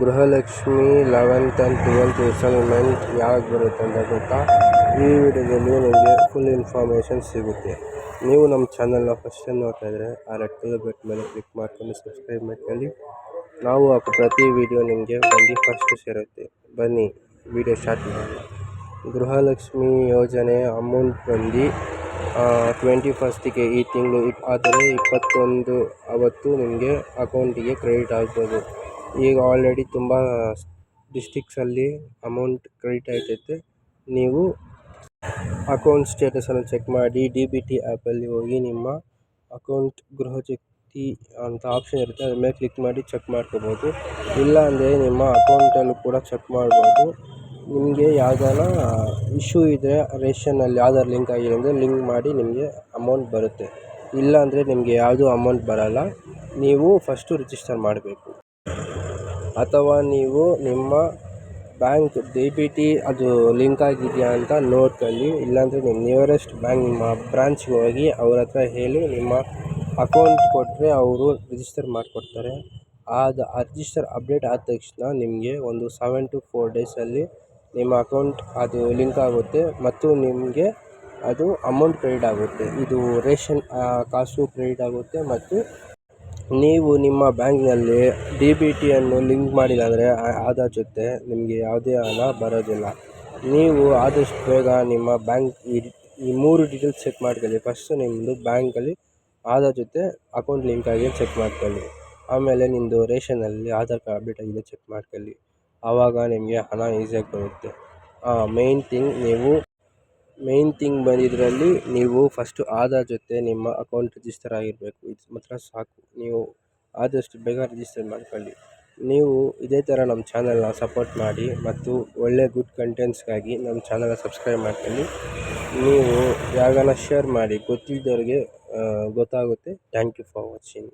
Gruhalakshmi eleventh and twelfth installment ಯಾವಾಗ ಬರುತ್ತೆ ಅಂತ ಗೊತ್ತಾ? ಈ ವಿಡಿಯೋದಲ್ಲಿ ನಿಮಗೆ ಫುಲ್ ಇನ್ಫಾರ್ಮೇಷನ್ ಸಿಗುತ್ತೆ. ನೀವು ನಮ್ಮ ಚಾನಲ್ನ ಫಸ್ಟ್ ಟೈಮ್ ನೋಡ್ತಾ ಇದ್ದರೆ ಆ ರೆಡ್ ಕಲರ್ ಬೆಟ್ ಮೇಲೆ ಕ್ಲಿಕ್ ಮಾಡ್ಕೊಂಡು ಸಬ್ಸ್ಕ್ರೈಬ್ ಮಾಡ್ಕೊಳ್ಳಿ. ನಾವು ಆ ಪ್ರತಿ ವಿಡಿಯೋ ನಿಮಗೆ ಬಂದು ಫಸ್ಟ್ ಸೇರುತ್ತೆ. ಬನ್ನಿ ವಿಡಿಯೋ ಸ್ಟಾರ್ಟ್ ಮಾಡೋಣ. ಗೃಹಲಕ್ಷ್ಮಿ ಯೋಜನೆ ಅಮೌಂಟ್ ಬಂದು ಟ್ವೆಂಟಿ ಫಸ್ಟಿಗೆ ಈ ತಿಂಗಳು ಆದರೆ ಇಪ್ಪತ್ತೊಂದು ಅವತ್ತು ನಿಮಗೆ ಅಕೌಂಟಿಗೆ ಕ್ರೆಡಿಟ್ ಆಗ್ಬೋದು. ಈಗ ಆಲ್ರೆಡಿ ತುಂಬ ಡಿಸ್ಟಿಕ್ಸಲ್ಲಿ ಅಮೌಂಟ್ ಕ್ರೆಡಿಟ್ ಆಗ್ತೈತೆ ನೀವು ಅಕೌಂಟ್ ಸ್ಟೇಟಸನ್ನು ಚೆಕ್ ಮಾಡಿ ಡಿ ಬಿ ಟಿ ಆ್ಯಪಲ್ಲಿ ಹೋಗಿ ನಿಮ್ಮ ಅಕೌಂಟ್ ಗೃಹಜ್ಯೋತಿ ಅಂತ ಆಪ್ಷನ್ ಇರುತ್ತೆ, ಅದ್ರ ಮೇಲೆ ಕ್ಲಿಕ್ ಮಾಡಿ ಚೆಕ್ ಮಾಡ್ಕೋಬೋದು. ಇಲ್ಲ ಅಂದರೆ ನಿಮ್ಮ ಅಕೌಂಟಲ್ಲೂ ಕೂಡ ಚೆಕ್ ಮಾಡ್ಬೋದು. ನಿಮಗೆ ಯಾವ್ದಾನ ಇಶ್ಯೂ ಇದ್ದರೆ ರೇಷನಲ್ಲಿ ಆಧಾರ್ ಲಿಂಕ್ ಆಗಿದೆ ಅಂದರೆ ಲಿಂಕ್ ಮಾಡಿ ನಿಮಗೆ ಅಮೌಂಟ್ ಬರುತ್ತೆ. ಇಲ್ಲ ಅಂದರೆ ನಿಮಗೆ ಯಾವುದೂ ಅಮೌಂಟ್ ಬರೋಲ್ಲ. ನೀವು ಫಸ್ಟು ರಿಜಿಸ್ಟರ್ ಮಾಡಬೇಕು. ಅಥವಾ ನೀವು ನಿಮ್ಮ ಬ್ಯಾಂಕ್ ಡಿ ಬಿ ಟಿ ಅದು ಲಿಂಕ್ ಆಗಿದೆಯಾ ಅಂತ ನೋಡ್ಕೊಳ್ಳಿ, ಇಲ್ಲಾಂದರೆ ನಿಮ್ಮ ನಿಯರೆಸ್ಟ್ ಬ್ಯಾಂಕ್ ನಿಮ್ಮ ಬ್ರಾಂಚ್ಗೆ ಹೋಗಿ ಅವ್ರ ಹತ್ರ ಹೇಳಿ ನಿಮ್ಮ ಅಕೌಂಟ್ ಕೊಟ್ಟರೆ ಅವರು ರಿಜಿಸ್ಟರ್ ಮಾಡಿಕೊಡ್ತಾರೆ. ಆದ ರಿಜಿಸ್ಟರ್ ಅಪ್ಡೇಟ್ ಆದ ತಕ್ಷಣ ನಿಮಗೆ ಒಂದು ಸೆವೆನ್ ಟು ಫೋರ್ ಡೇಸಲ್ಲಿ ನಿಮ್ಮ ಅಕೌಂಟ್ ಅದು ಲಿಂಕ್ ಆಗುತ್ತೆ ಮತ್ತು ನಿಮಗೆ ಅದು ಅಮೌಂಟ್ ಕ್ರೆಡಿಟ್ ಆಗುತ್ತೆ. ಇದು ರೇಷನ್ ಕಾಸು ಕ್ರೆಡಿಟ್ ಆಗುತ್ತೆ ಮತ್ತು ನೀವು ನಿಮ್ಮ ಬ್ಯಾಂಕ್ನಲ್ಲಿ ಡಿ ಬಿ ಟಿಯನ್ನು ಲಿಂಕ್ ಮಾಡಿಲ್ಲ ಅಂದರೆ ಜೊತೆ ನಿಮಗೆ ಯಾವುದೇ ಹಣ ಬರೋದಿಲ್ಲ. ನೀವು ಆದಷ್ಟು ಬೇಗ ನಿಮ್ಮ ಬ್ಯಾಂಕ್ ಈ ಈ ಮೂರು ಡೀಟೇಲ್ಸ್ ಚೆಕ್ ಮಾಡ್ಕೊಳ್ಳಿ. ಫಸ್ಟ್ ನಿಮ್ಮದು ಬ್ಯಾಂಕಲ್ಲಿ ಆಧಾರ್ ಜೊತೆ ಅಕೌಂಟ್ ಲಿಂಕ್ ಆಗಿ ಚೆಕ್ ಮಾಡ್ಕೊಳ್ಳಿ. ಆಮೇಲೆ ನಿಮ್ಮದು ರೇಷನಲ್ಲಿ ಆಧಾರ್ ಕಾರ್ಡ್ ಅಪ್ಡೇಟ್ ಆಗಿದೆ ಚೆಕ್ ಮಾಡ್ಕೊಳ್ಳಿ. ಆವಾಗ ನಿಮಗೆ ಹಣ ಈಸಿಯಾಗಿ ಬರುತ್ತೆ. ಮೇಯ್ನ್ ಥಿಂಗ್ ನೀವು ಮೇಯ್ನ್ ಥಿಂಗ್ ಬಂದಿದ್ದರಲ್ಲಿ ನೀವು ಫಸ್ಟು ಆಧಾರ್ ಜೊತೆ ನಿಮ್ಮ ಅಕೌಂಟ್ ರಿಜಿಸ್ಟರ್ ಆಗಿರಬೇಕು. ಇದು ಮಾತ್ರ ಸಾಕು. ನೀವು ಆದಷ್ಟು ಬೇಗ ರಿಜಿಸ್ಟರ್ ಮಾಡ್ಕೊಳ್ಳಿ. ನೀವು ಇದೇ ಥರ ನಮ್ಮ ಚಾನಲ್ನ ಸಪೋರ್ಟ್ ಮಾಡಿ ಮತ್ತು ಒಳ್ಳೆಯ ಗುಡ್ ಕಂಟೆಂಟ್ಸ್ಗಾಗಿ ನಮ್ಮ ಚಾನಲ್ನ ಸಬ್ಸ್ಕ್ರೈಬ್ ಮಾಡ್ಕೊಳ್ಳಿ. ನೀವು ಯಾರಿಗಾನ ಶೇರ್ ಮಾಡಿ ಗೊತ್ತಿಲ್ಲದವ್ರಿಗೆ ಗೊತ್ತಾಗುತ್ತೆ. Thank you for watching